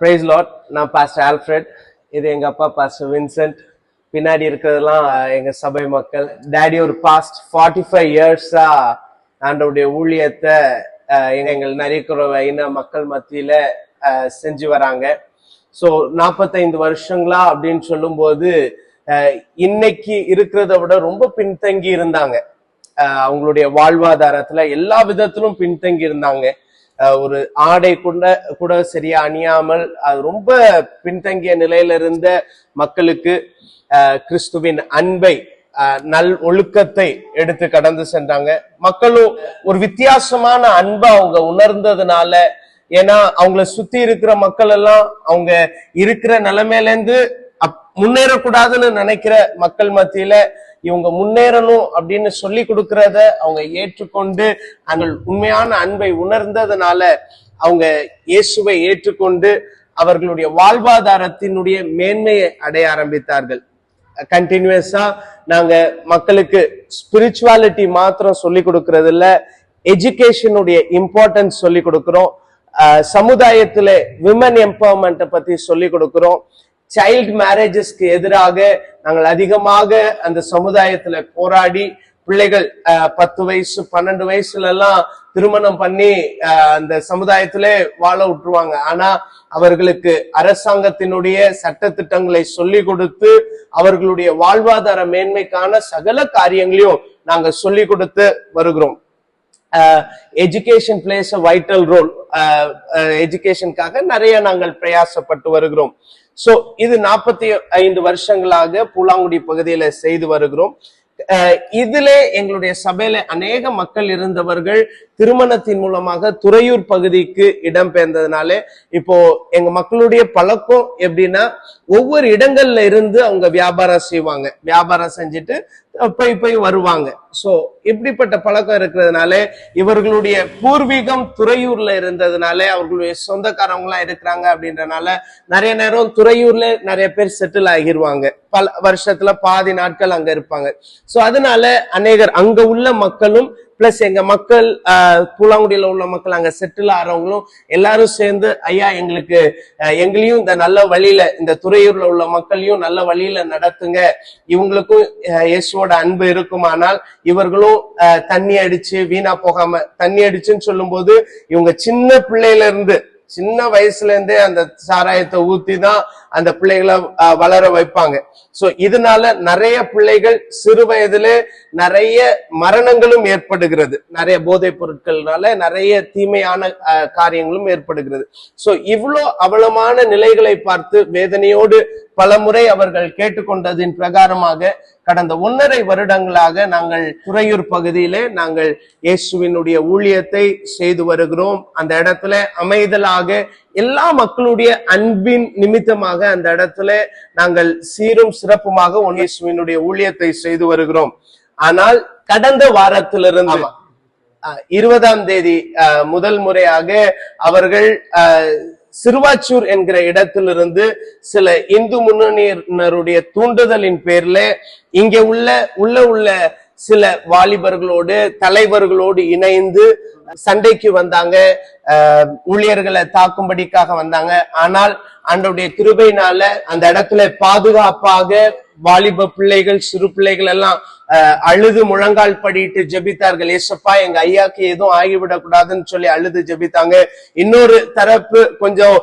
Price Lord நான் pastor Alfred இது எங்கள் அப்பா பாஸ்டர் வின்சென்ட் பின்னாடி இருக்கிறதெல்லாம் எங்கள் சபை மக்கள். டேடி ஒரு பாஸ்ட் ஃபார்ட்டி ஃபைவ் இயர்ஸாக ஆண்டோடைய ஊழியத்தை எங்கள் நிறைய இன மக்கள் மத்தியில் செஞ்சு வராங்க. ஸோ நாற்பத்தைந்து வருஷங்களா அப்படின்னு சொல்லும்போது இன்னைக்கு இருக்கிறத விட ரொம்ப பின்தங்கி இருந்தாங்க. அவங்களுடைய வாழ்வாதாரத்துல எல்லா விதத்திலும் பின்தங்கி இருந்தாங்க. ஒரு ஆடை கூட கூட சரியா அணியாமல் அது ரொம்ப பின்தங்கிய நிலையில இருந்த மக்களுக்கு கிறிஸ்துவின் அன்பை நல் ஒழுக்கத்தை எடுத்து கடந்து சென்றாங்க. மக்களும் ஒரு வித்தியாசமான அன்பை அவங்க உணர்ந்ததுனால ஏன்னா அவங்கள சுத்தி இருக்கிற மக்கள் எல்லாம் அவங்க இருக்கிற நிலைமையில இருந்து அப்- முன்னேறக்கூடாதுன்னு நினைக்கிற மக்கள் மத்தியில இவங்க முன்னேறணும் அப்படின்னு சொல்லி கொடுக்கறத அவங்க ஏற்றுக்கொண்டு அந்த உண்மையான அன்பை உணர்ந்ததுனால அவங்க இயேசுவை ஏற்றுக்கொண்டு அவர்களுடைய வாழ்வாதாரத்தினுடைய மேன்மையை அடைய ஆரம்பித்தார்கள். கண்டினியூஸா நாங்க மக்களுக்கு ஸ்பிரிச்சுவாலிட்டி மாத்திரம் சொல்லி கொடுக்கறது இல்ல எஜுகேஷனுடைய இம்பார்ட்டன்ஸ் சொல்லி கொடுக்கிறோம் சமுதாயத்துல விமன் எம்பவர்மெண்ட்டை பத்தி சொல்லி கொடுக்கிறோம். சைல்ட் மேரேஜஸ்க்கு எதிராக நாங்கள் அதிகமாக அந்த சமுதாயத்துல போராடி பிள்ளைகள் பத்து வயசு பன்னெண்டு வயசுல எல்லாம் திருமணம் பண்ணி அந்த சமுதாயத்திலே வாழ விட்டுருவாங்க. ஆனா அவர்களுக்கு அரசாங்கத்தினுடைய சட்டத்திட்டங்களை சொல்லி கொடுத்து அவர்களுடைய வாழ்வாதார மேன்மைக்கான சகல காரியங்களையும் நாங்க சொல்லி கொடுத்து வருகிறோம். Education plays a vital role எஜுகேஷனுக்காக நிறைய நாங்கள் பிரயாசப்பட்டு வருகிறோம். சோ இது நாற்பத்தி ஐந்து வருஷங்களாக பூலாங்குடி பகுதியில செய்து வருகிறோம். அஹ் இதுல எங்களுடைய சபையில அநேக மக்கள் இருந்தவர்கள் திருமணத்தின் மூலமாக துறையூர் பகுதிக்கு இடம்பெயர்ந்ததுனால இப்போ எங்க மக்களுடைய பழக்கம் எப்படின்னா ஒவ்வொரு இடங்கள்ல இருந்து அவங்க வியாபாரம் செய்வாங்க. வியாபாரம் செஞ்சுட்டு போய் போய் வருவாங்க. சோ இப்படிப்பட்ட பழக்கம் இருக்கிறதுனால இவர்களுடைய பூர்வீகம் துறையூர்ல இருந்ததுனால அவர்களுடைய சொந்தக்காரவங்க எல்லாம் இருக்கிறாங்க அப்படின்றனால நிறைய நேரம் துறையூர்ல நிறைய பேர் செட்டில் ஆகிருவாங்க. பல வருஷத்துல பாதி நாட்கள் அங்க இருப்பாங்க. சோ அதனால அநேகர் அங்க உள்ள மக்களும் பிளஸ் எங்க மக்கள் கூலாங்குடியில உள்ள மக்கள் அங்க செட்டில் ஆறவங்களும் எல்லாரும் சேர்ந்து ஐயா எங்களுக்கு எங்களையும் இந்த நல்ல வழியில இந்த துறையூர்ல உள்ள மக்களையும் நல்ல வழியில நடத்துங்க. இவங்களுக்கும் இயேசுவோட அன்பு இருக்குமானால் இவர்களும் தண்ணி அடிச்சு வீணா போகாம தண்ணி அடிச்சுன்னு சொல்லும்போது இவங்க சின்ன பிள்ளையில இருந்து சின்ன வயசுல இருந்தே அந்த சாராயத்தை ஊத்தி தான் அந்த பிள்ளைகளை வளர வைப்பாங்க. சோ இதனால நிறைய பிள்ளைகள் சிறு வயதிலே நிறைய மரணங்களும் ஏற்படுகிறது. நிறைய போதைப் பொருட்கள்னால நிறைய தீமையான காரியங்களும் ஏற்படுகிறது. சோ இவ்வளோ அவலமான நிலைகளை பார்த்து வேதனையோடு பலமுறை அவர்கள் கேட்டுக்கொண்டதின் பிரகாரமாக கடந்த ஒன்றரை வருடங்களாக நாங்கள் துறையூர் பகுதியிலே நாங்கள் இயேசுவினுடைய ஊழியத்தை செய்து வருகிறோம். அந்த இடத்துல அமைதலாக எல்லா மக்களுடைய அன்பின் நிமித்தமாக அந்த இடத்துல நாங்கள் சீரும் சிறப்புமாக ஒன் இயேசுவினுடைய ஊழியத்தை செய்து வருகிறோம். ஆனால் கடந்த வாரத்திலிருந்து இருபதாம் தேதி அஹ், முதல் முறையாக அவர்கள் சிறுவாச்சூர் என்கிற இடத்திலிருந்து சில இந்து முன்னணியினருடைய தூண்டுதலின் பேர்ல இங்க உள்ள உள்ள உள்ள சில வாலிபர்களோடு தலைவர்களோடு இணைந்து சண்டைக்கு வந்தாங்க. அஹ், ஊழியர்களை தாக்கும்படிக்காக வந்தாங்க. ஆனால் அன்றைய கிருபையினால அந்த இடத்துல பாதுகாப்பாக வாலிப பிள்ளைகள் சிறு பிள்ளைகள் எல்லாம் அஹ், அழுது முழங்கால் படிட்டு ஜெபித்தார்கள். ஏசப்பா எங்க ஐயாக்கு எதுவும் ஆகிவிடக் கூடாதுன்னு சொல்லி அழுது ஜெபித்தாங்க. இன்னொரு தரப்பு கொஞ்சம்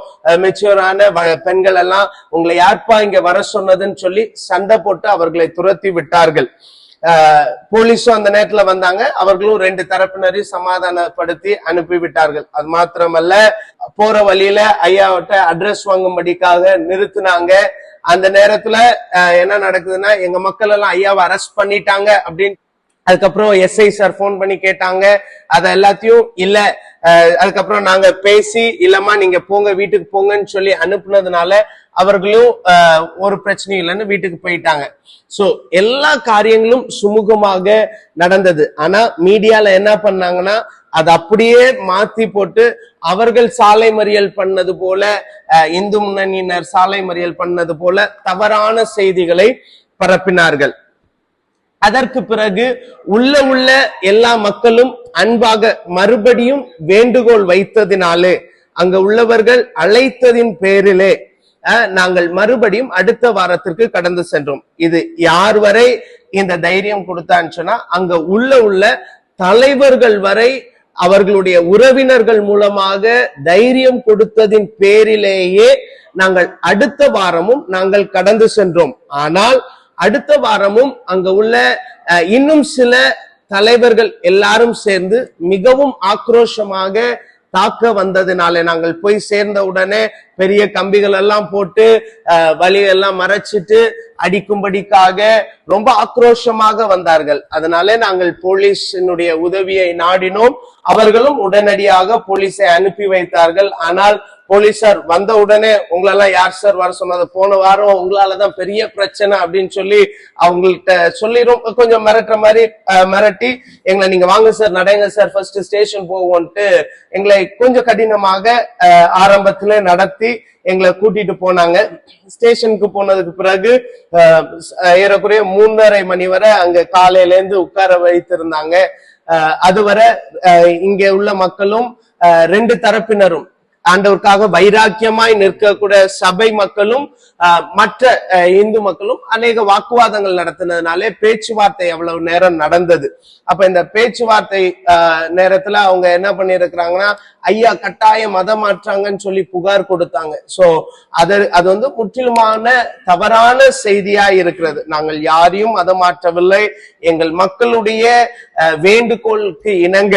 மெச்சூரான பெண்கள் எல்லாம் உங்களை யார்ப்பா இங்க வர சொன்னதுன்னு சொல்லி சண்டை போட்டு அவர்களை துரத்தி விட்டார்கள். போலீஸும் அந்த நேரத்துல வந்தாங்க. அவர்களும் ரெண்டு தரப்பினரையும் சமாதானப்படுத்தி அனுப்பி விட்டார்கள் அது மாத்திரமல்ல போற வழியில ஐயாவிட்ட அட்ரஸ் வாங்கும்படிக்காக நிறுத்தினாங்க. அந்த நேரத்துல என்ன நடக்குதுன்னா எங்க மக்கள் எல்லாம் ஐயாவை அரெஸ்ட் பண்ணிட்டாங்க அப்படின்னு அதுக்கப்புறம் எஸ்ஐ சார் ஃபோன் பண்ணி கேட்டாங்க. அத எல்லாத்தையும் இல்ல அதுக்கப்புறம் நாங்க பேசி இல்லம்மா நீங்க போங்க வீட்டுக்கு போங்கன்னு சொல்லி அனுப்புனதுனால அவர்களும் ஒரு பிரச்சனையும் இல்லைன்னு வீட்டுக்கு போயிட்டாங்க. சோ எல்லா காரியங்களும் சுமூகமாக நடந்தது. ஆனா மீடியால என்ன பண்ணாங்கன்னா அது அப்படியே மாத்தி போட்டு அவர்கள் சாலை மறியல் பண்ணது போல இந்து முன்னணியினர் சாலை மறியல் பண்ணது போல தவறான செய்திகளை பரப்பினார்கள். அதற்கு பிறகு உள்ள உள்ள எல்லா மக்களும் அன்பாக மறுபடியும் வேண்டுகோள் வைத்ததினாலே அங்க உள்ளவர்கள் அழைத்ததின் பேரிலே நாங்கள் மறுபடியும் அடுத்த வாரத்திற்கு கடந்து சென்றோம். இது யார் வரை இந்த தைரியம் கொடுத்தான்னு சொன்னா அங்க உள்ள உள்ள தலைவர்கள் வரை அவர்களுடைய உறவினர்கள் மூலமாக தைரியம் கொடுத்ததின் பேரிலேயே நாங்கள் அடுத்த வாரமும் நாங்கள் கடந்து சென்றோம். ஆனால் அடுத்த வாரமும் அங்க உள்ள இன்னும் சில தலைவர்கள் எல்லாரும் சேர்ந்து மிகவும் ஆக்ரோஷமாக தாக்க வந்ததுனால நாங்கள் போய் சேர்ந்த உடனே பெரிய கம்பிகள் எல்லாம் போட்டு வழியெல்லாம் மறைச்சிட்டு அடிக்கும்படிக்காக ரொம்ப ஆக்ரோஷமாக வந்தார்கள். அதனால நாங்கள் போலீஸினுடைய உதவியை நாடினோம். அவர்களும் உடனடியாக போலீஸை அனுப்பி வைத்தார்கள். ஆனால் போலீசார் வந்த உடனே உங்களெல்லாம் யார் சார் வர சொன்னது போன வாரம் உங்களாலதான் பெரிய பிரச்சனை அப்படின்னு சொல்லி அவங்கள்ட்ட சொல்லி ரொம்ப கொஞ்சம் மிரட்டுற மாதிரி மிரட்டி எங்களை நீங்க வாங்க சார் நடைங்க சார் ஃபர்ஸ்ட் ஸ்டேஷன் போவோம்ட்டு எங்களை கொஞ்சம் கடினமாக ஆரம்பத்துல நடத்தி எங்களை கூட்டிட்டு போனாங்க. ஸ்டேஷனுக்கு போனதுக்கு பிறகு ஏறக்குறைய மூன்றரை மணி வரை அங்க காலையில இருந்து உட்கார வைத்திருந்தாங்க. அதுவரை இங்க உள்ள மக்களும் ரெண்டு தரப்பினரும் ஆண்டவருக்காக வைராக்கியமாய் நிற்கக்கூடிய சபை மக்களும் மற்ற இந்து மக்களும் அநேக வாக்குவாதங்கள் நடத்தினதுனாலே பேச்சுவார்த்தை அவ்வளவு நேரம் நடந்தது. அப்ப இந்த பேச்சுவார்த்தை நேரத்துல அவங்க என்ன பண்ணிருக்கிறாங்கன்னா ஐயா கட்டாய மதம் மாற்றாங்கன்னு சொல்லி புகார் கொடுத்தாங்க. சோ அது அது வந்து முற்றிலுமான தவறான செய்தியா இருக்கிறது. நாங்கள் யாரையும் மதம் மாற்றவில்லை. எங்கள் மக்களுடைய அஹ், வேண்டுகோளுக்கு இணங்க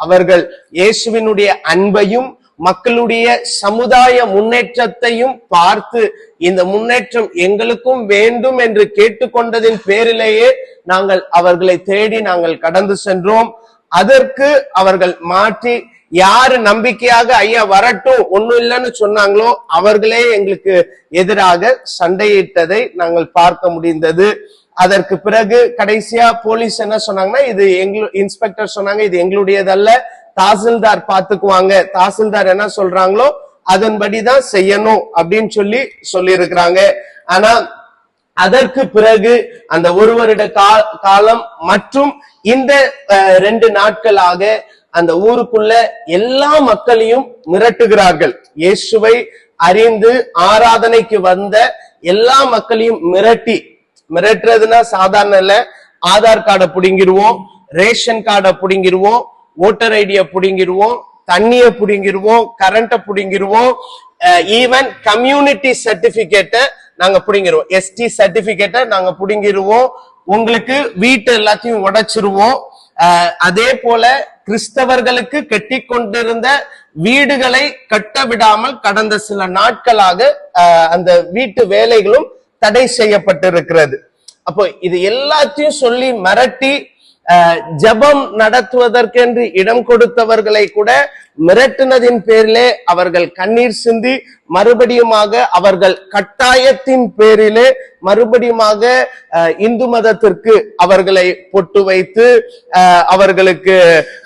அவர்கள் இயேசுவினுடைய அன்பையும் மக்களுடைய சமுதாய முன்னேற்றத்தையும் பார்த்து இந்த முன்னேற்றம் எங்களுக்கும் வேண்டும் என்று கேட்டுக்கொண்டதின் பேரிலேயே நாங்கள் அவர்களை தேடி நாங்கள் கடந்து சென்றோம். அதற்கு அவர்கள் மாற்றி யாரு நம்பிக்கையாக ஐயா வரட்டும் ஒண்ணும் இல்லைன்னு சொன்னாங்களோ அவர்களே எங்களுக்கு எதிராக சண்டையிட்டதை நாங்கள் பார்க்க முடிந்தது. அதற்கு பிறகு கடைசியா போலீஸ் என்ன சொன்னாங்கன்னா இது எங்களு இன்ஸ்பெக்டர் சொன்னாங்க இது எங்களுடையதல்ல தாசில்தார் பாத்துக்குவாங்க தாசில்தார் என்ன சொல்றாங்களோ அதன்படிதான் செய்யணும் அப்படின்னு சொல்லி சொல்லி இருக்கிறாங்க ஆனா அதற்கு பிறகு அந்த ஒரு வருட காலம் மற்றும் இந்த ரெண்டு நாட்களாக அந்த ஊருக்குள்ள எல்லா மக்களையும் மிரட்டுகிறார்கள். இயேசுவை அறிந்து ஆராதனைக்கு வந்த எல்லா மக்களையும் மிரட்டி. மிரட்டுறதுன்னா சாதாரண இல்ல. ஆதார் கார்டை புடுங்கிடுவோம் ரேஷன் கார்டை புடுங்கிடுவோம் ஓட்டர் ஐடியை புடுங்கிடுவோம் தண்ணிய புடுங்கிடுவோம் கரண்ட புடுங்கிடுவோம் ஈவன் கம்யூனிட்டி சர்டிபிகேட்டை நாங்க புடுங்கிடுவோம் எஸ்டி சர்டிபிகேட்டை நாங்க புடுங்கிடுவோம் உங்களுக்கு வீட்டு எல்லாத்தையும் உடைச்சிருவோம். அதே போல கிறிஸ்தவர்களுக்கு கட்டி கொண்டிருந்த வீடுகளை கட்ட விடாமல் கடந்த சில நாட்களாக அந்த வீட்டு வேலைகளும் தடை செய்யப்பட்டிருக்கிறது. அப்போ இது எல்லாத்தையும் சொல்லி மிரட்டி ஜெபம் நடத்துவதற்கென்று இடம் கொடுத்தவர்களை கூட மிரட்டினதின் பேரிலே அவர்கள் கண்ணீர் சிந்தி மறுபடியுமாக அவர்கள் கட்டாயத்தின் பேரிலே மறுபடியுமாக அஹ், இந்து மதத்திற்கு அவர்களை பொட்டு வைத்து அவர்களுக்கு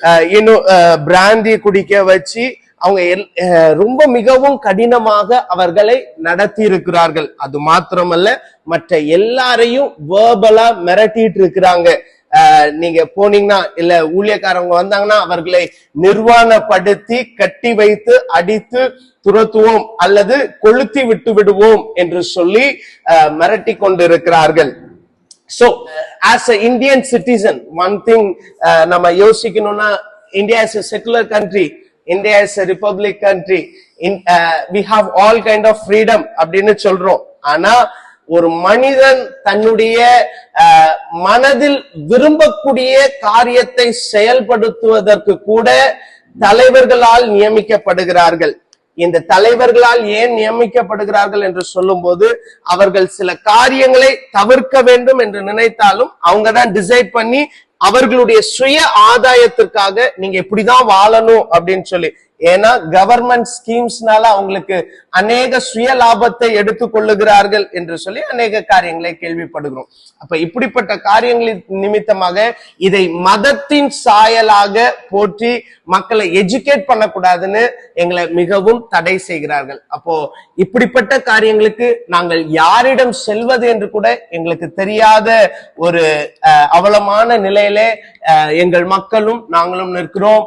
அஹ், இன்னும் அஹ், பிராந்தி குடிக்க வச்சு அவங்க எல்- அஹ், ரொம்ப மிகவும் கடினமாக அவர்களை நடத்தி இருக்கிறார்கள் அது மாத்திரமல்ல மற்ற எல்லாரையும் வேர்பலா மிரட்டிட்டு இருக்கிறாங்க. நீங்க போனீங்கன்னா இல்ல ஊழியக்காரங்க வந்தாங்கன்னா அவர்களை நிர்வாணப்படுத்தி கட்டி வைத்து அடித்து துரத்துவோம் அல்லது கொளுத்தி விட்டு விடுவோம் என்று சொல்லி அஹ், மிரட்டி கொண்டிருக்கிறார்கள். So as a Indian citizen one thing நம்ம யோசிக்கணும்னா India is a secular country India is a republic country we have all kind of freedom அப்படின்னு சொல்றோம். ஆனா ஒரு மனிதன் தன்னுடைய மனதில் விரும்பக்கூடிய காரியத்தை செயல்படுத்துவதற்கு கூட தலைவர்களால் நியமிக்கப்படுகிறார்கள். இந்த தலைவர்களால் ஏன் நியமிக்கப்படுகிறார்கள் என்று சொல்லும் போது அவர்கள் சில காரியங்களை தவிர்க்க வேண்டும் என்று நினைத்தாலும் அவங்க தான் டிசைட் பண்ணி அவர்களுடைய சுய ஆதாயத்திற்காக நீங்க இப்படிதான் வாழணும் அப்படின்னு சொல்லி. ஏன்னா கவர்மெண்ட் ஸ்கீம்ஸ்னால அவங்களுக்கு அநேக சுய லாபத்தை எடுத்துக் கொள்ளுகிறார்கள் என்று சொல்லி அநேக காரியங்களை கேள்விப்படுகிறோம். அப்ப இப்படிப்பட்ட காரியங்களின் நிமித்தமாக இதை மதத்தின் சாயலாக போற்றி மக்களை எஜுகேட் பண்ணக்கூடாதுன்னு எங்களை மிகவும் தடை செய்கிறார்கள். அப்போ இப்படிப்பட்ட காரியங்களுக்கு நாங்கள் யாரிடம் செல்வது என்று கூட எங்களுக்கு தெரியாத ஒரு அவலமான நிலையிலே எங்கள் மக்களும் நாங்களும் நிற்கிறோம்.